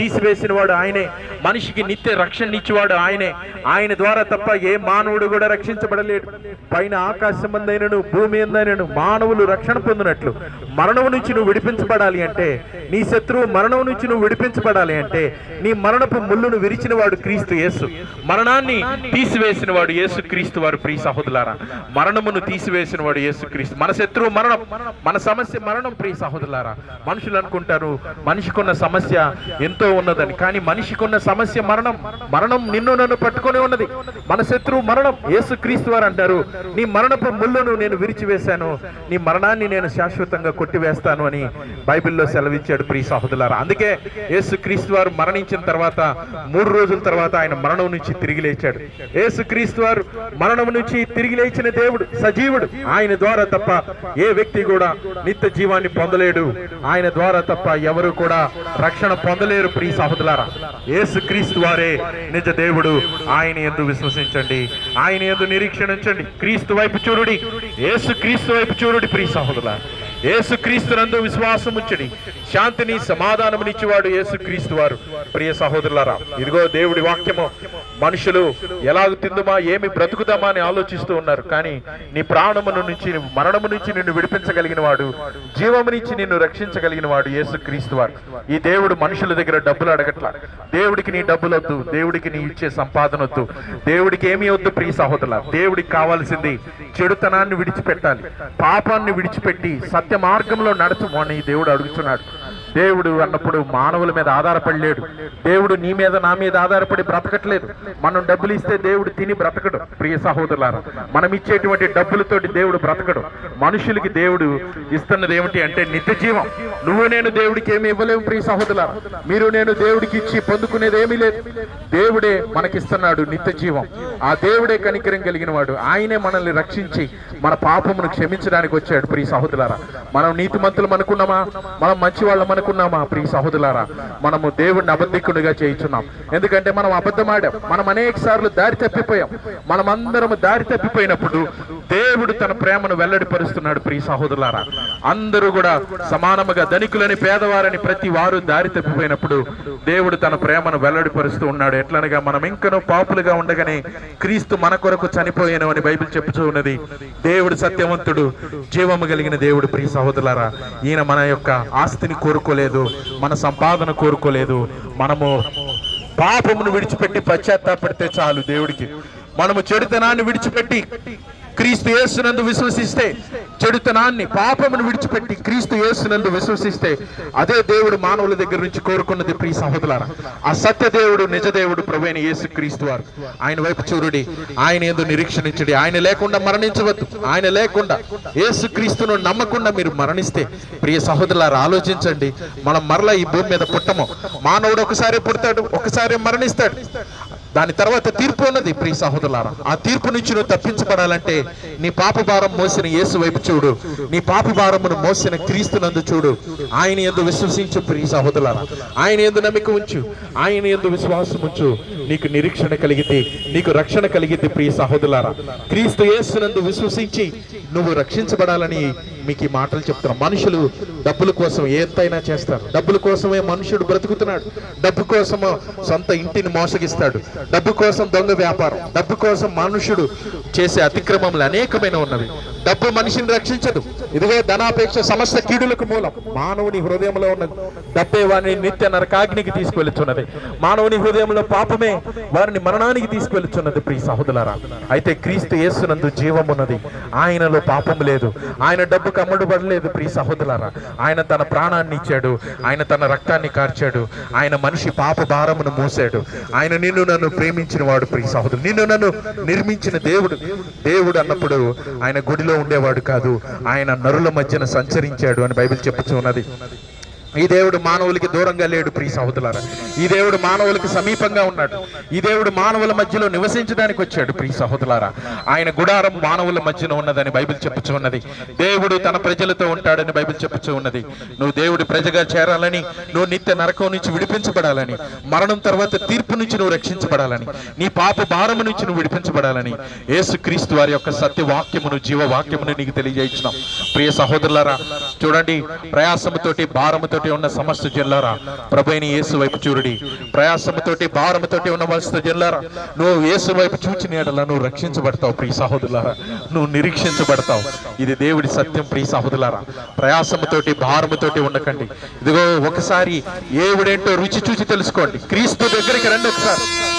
తీసివేసిన వాడు ఆయనే. మనిషికి నిత్య రక్షణ ఇచ్చేవాడు ఆయనే. ఆయన ద్వారా తప్ప ఏ మానవుడు కూడా రక్షించబడలేడు. పైన ఆకాశం అందైనను భూమి అందైనను మానవులు రక్షణ పొందినట్లు. మరణం నుంచి నువ్వు విడిపించబడాలి అంటే నీ శత్రువు మరణం నుంచి నువ్వు విడిపించబడాలి అంటే నీ మరణపు ముళ్ళును విరిచిన వాడు క్రీస్తు యేసు. మరణాన్ని తీసివేసిన వాడు యేసు క్రీస్తు వారు ప్రియ సహోదరులారా. మరణమును తీసివేసిన వాడు యేసు క్రీస్తు. మన శత్రువు మరణం మన సమస్య మరణం ప్రియ సహోదరులారా. మనుషులు అనుకుంటారు మనిషికున్న సమస్య ఎంతో ఉన్నదని కానీ మనిషికున్న సమస్య మరణం. మరణం నిన్ను నన్ను పట్టుకొని ఉన్నది. మన శత్రువు మరణం. యేసు క్రీస్తు వారు అంటారు నీ మరణపు ముళ్ళను నేను విరిచివేశాను. నీ మరణాన్ని నేను శాశ్వతంగా కొట్టివేస్తాను అని బైబిల్లో సెలవిచ్చాడు ప్రియ సహోదరులారా. అందుకే యేసు క్రీస్తు వారు మరణించిన తర్వాత మూడు రోజుల తర్వాత ఆయన మరణం నుంచి తిరిగి లేచాడు. యేసు క్రీస్తు వారు మరణం నుంచి తిరిగి లేచిన దేవుడు సజీవుడు. ఆయన ద్వారా తప్ప ఏ వ్యక్తి కూడా నిత్య జీవాన్ని పొందలేడు. ఆయన ద్వారా తప్ప ఎవరు కూడా రక్షణ పొందలేరు. ప్రియ సహోదరులారా యేసు క్రీస్తు వారే నిజ దేవుడు. ఆయన ఎందు విశ్వసించండి. ఆయన ఎందు నిరీక్షణ ఉంచండి క్రీస్తు వైపు చూరుడి ఏసు క్రీస్తు వైపు చూరుడి ప్రియ సహోదరులారా. యేసు క్రీస్తునందు విశ్వాసం ఉంచడి శాంతిని సమాధానమునిచ్చేవాడు యేసు క్రీస్తు వారు. ప్రియ సహోదరులారా ఇదిగో దేవుడి వాక్యము. మనుషులు ఎలాగ తిందుమా ఏమి బ్రతుకుదామా అని ఆలోచిస్తూ ఉన్నారు. కానీ నీ ప్రాణమును నుంచి మరణము నుంచి నిన్ను విడిపించగలిగిన వాడు జీవము నుంచి నిన్ను రక్షించగలిగిన వాడు యేసు క్రీస్తు వారు. ఈ దేవుడు మనుషుల దగ్గర డబ్బులు అడగట్ల. దేవుడికి నీ డబ్బులు వద్దు దేవుడికి నీ ఇచ్చే సంపాదన వద్దు దేవుడికి ఏమీ వద్దు ప్రియ సహోదరుల దేవుడికి కావాల్సింది చెడుతనాన్ని విడిచిపెట్టాలి. పాపాన్ని విడిచిపెట్టి సత్య మార్గంలో నడచమని దేవుడు అడుగుతున్నాడు. దేవుడు అన్నప్పుడు మానవుల మీద ఆధారపడలేడు. దేవుడు నీ మీద నా మీద ఆధారపడి బ్రతకట్లేదు. మనం డబ్బులు ఇస్తే దేవుడు తిని బ్రతకడు ప్రియ సహోదరులారా. మనం ఇచ్చేటువంటి డబ్బులతోటి దేవుడు బ్రతకడు. మనుషులకి దేవుడు ఇస్తున్నది ఏమిటి అంటే నిత్య జీవం నువ్వు నేను దేవుడికి ఏమి ఇవ్వలేము ప్రియ సహోదర మీరు నేను దేవుడికి ఇచ్చి పొందుకునేది ఏమీ లేదు. దేవుడే మనకిస్తున్నాడు నిత్య జీవం. ఆ దేవుడే కనికరం కలిగిన వాడు. ఆయనే మనల్ని రక్షించి మన పాపమును క్షమించడానికి వచ్చాడు ప్రియ సహోదరులారా. మనం నీతిమంతులు అనుకున్నామా? మనం మంచి వాళ్ళం అనుకున్నామా ప్రియ సహోదరులారా? మనము దేవుడిని అబద్ధికుడిగా చేయించున్నాం. ఎందుకంటే మనం అబద్ధం ఆడాం. మనం అనేక సార్లు దారి తప్పిపోయాం. మనం అందరం దారి తప్పిపోయినప్పుడు దేవుడు తన ప్రేమను వెల్లడిపరుస్తున్నాడు ప్రియ సహోదరులారా. అందరూ కూడా సమానముగా ధనికులని పేదవారని ప్రతి వారు దారి తప్పిపోయినప్పుడు దేవుడు తన ప్రేమను వెల్లడిపరుస్తూ ఉన్నాడు. ఎట్లనగా మనం ఇంకనూ పాపులుగా ఉండగానే క్రీస్తు మన కొరకు చనిపోయాను అని బైబిల్ చెప్పుచూ ఉన్నది. దేవుడు సత్యవంతుడు జీవము కలిగిన దేవుడు ప్రియ సహోదరులారా. ఈయన మన యొక్క ఆస్తిని కోరుకోలేదు మన సంపాదన కోరుకోలేదు. మనము పాపమును విడిచిపెట్టి పశ్చాత్తాపడితే చాలు దేవుడికి. మనము చెడుతనాన్ని విడిచిపెట్టి క్రీస్తు యేసునందు విశ్వసిస్తే చెడుతనాన్ని పాపమును విడిచిపెట్టి క్రీస్తు యేసునందు విశ్వసిస్తే అదే దేవుడు మానవుల దగ్గర నుంచి కోరుకున్నది ప్రియ సహోదరులారా. ఆ సత్య దేవుడు నిజ దేవుడు ప్రభువైన యేసు క్రీస్తు వారు. ఆయన వైపు చూరుడి ఆయన ఏదో నిరీక్షణించడి ఆయన లేకుండా మరణించవద్దు. ఆయన లేకుండా యేసు క్రీస్తును నమ్మకుండా మీరు మరణిస్తే ప్రియ సహోదరులారా ఆలోచించండి. మనం మరలా ఈ భూమి మీద పుట్టము. మానవుడు ఒకసారి పుడతాడు ఒకసారి మరణిస్తాడు. దాని తర్వాత తీర్పు ఉన్నది ప్రియ సహోదరులారా. ఆ తీర్పు నుంచి నువ్వు తప్పించబడాలంటే నీ పాప భారం మోసిన యేసు వైపు చూడు. నీ పాప భారమును మోసిన క్రీస్తునందు చూడు. ఆయన ఎందు విశ్వసించు ప్రియ సహోదరులారా. ఆయన ఎందు నమ్మిక ఉంచు. ఆయన ఎందు విశ్వాసం ఉంచు. నీకు నిరీక్షణ కలిగితే నీకు రక్షణ కలిగితే ప్రియ సహోదరులారా. క్రీస్తు యేసునందు విశ్వసించి నువ్వు రక్షించబడాలని మీకు ఈ మాటలు చెప్తున్నాం. మనుషులు డబ్బుల కోసం ఎంతైనా చేస్తారు. డబ్బుల కోసమే మనుషుడు బ్రతుకుతున్నాడు. డబ్బు కోసం సొంత ఇంటిని మోసగిస్తాడు. డబ్బు కోసం దొంగ వ్యాపారం. డబ్బు కోసం మనుషుడు చేసే అతిక్రమములు అనేకమైన ఉన్నవి. డబ్బు మనిషిని రక్షించదు. ఇదిగో ధనాపేక్ష సమస్త కీడులకు మూలం. మానవుని హృదయంలో ఉన్నది డబ్బే వారిని నిత్య నరకాగ్నికి తీసుకువెళ్ళుచున్నది మానవుని హృదయంలో పాపమే వారిని మరణానికి తీసుకువెళ్ళుచున్నది ప్రియ సహోదరులారా. అయితే క్రీస్తు యేసునందు జీవం ఉన్నది. ఆయనలో పాపం లేదు. ఆయన డబ్బు అమ్ముడుబడలేదు ప్రియ సహోదరులారా. ఆయన తన ప్రాణాన్ని ఇచ్చాడు. ఆయన తన రక్తాన్ని కార్చాడు. ఆయన మనిషి పాప భారమును మూసాడు. ఆయన నిన్ను నన్ను ప్రేమించిన వాడు ప్రియ సహోదరు. నిన్ను నన్ను నిర్మించిన దేవుడు. దేవుడు అన్నప్పుడు ఆయన గుడిలో ఉండేవాడు కాదు. ఆయన నరుల మధ్యన సంచరించాడు అని బైబిల్ చెప్పుచున్నది. ఈ దేవుడు మానవులకి దూరంగా లేడు ప్రియ సహోదరులారా. ఈ దేవుడు మానవులకి సమీపంగా ఉన్నాడు. ఈ దేవుడు మానవుల మధ్యలో నివసించడానికి వచ్చాడు ప్రియ సహోదరులారా. ఆయన గుడారం మానవుల మధ్యన ఉన్నదని బైబిల్ చెప్పుచూ ఉన్నది. దేవుడు తన ప్రజలతో ఉంటాడని బైబిల్ చెప్పుచూ ఉన్నది. నువ్వు దేవుడి ప్రజగా చేరాలని నువ్వు నిత్య నరకం నుంచి విడిపించబడాలని మరణం తర్వాత తీర్పు నుంచి నువ్వు రక్షించబడాలని నీ పాప భారము నుంచి నువ్వు విడిపించబడాలని యేసు క్రీస్తు వారి యొక్క సత్య వాక్యమును జీవ వాక్యమును నీకు తెలియజేయించినాం ప్రియ సహోదరులారా చూడండి ప్రయాసముతోటి భారముతోటి భారముతోటి ఉన్న సమస్త జిల్లారా ప్రభైని యేసు వైపు చూరుడి. ప్రయాసముతోటి భారముతోటి ఉన్న మనస్త జిల్లారా నువ్వు యేసు వైపు చూచిన నువ్వు రక్షించబడతావు ప్రియ సహోదరులారా. నువ్వు నిరీక్షించబడతావు. ఇది దేవుడి సత్యం ప్రియ సహోదరులారా. ప్రయాసముతోటి భారముతోటి ఉండకండి. ఇదిగో ఒకసారి ఏవిడేంటో రుచి చూచి తెలుసుకోండి. క్రీస్తు దగ్గరికి రండి ఒకసారి.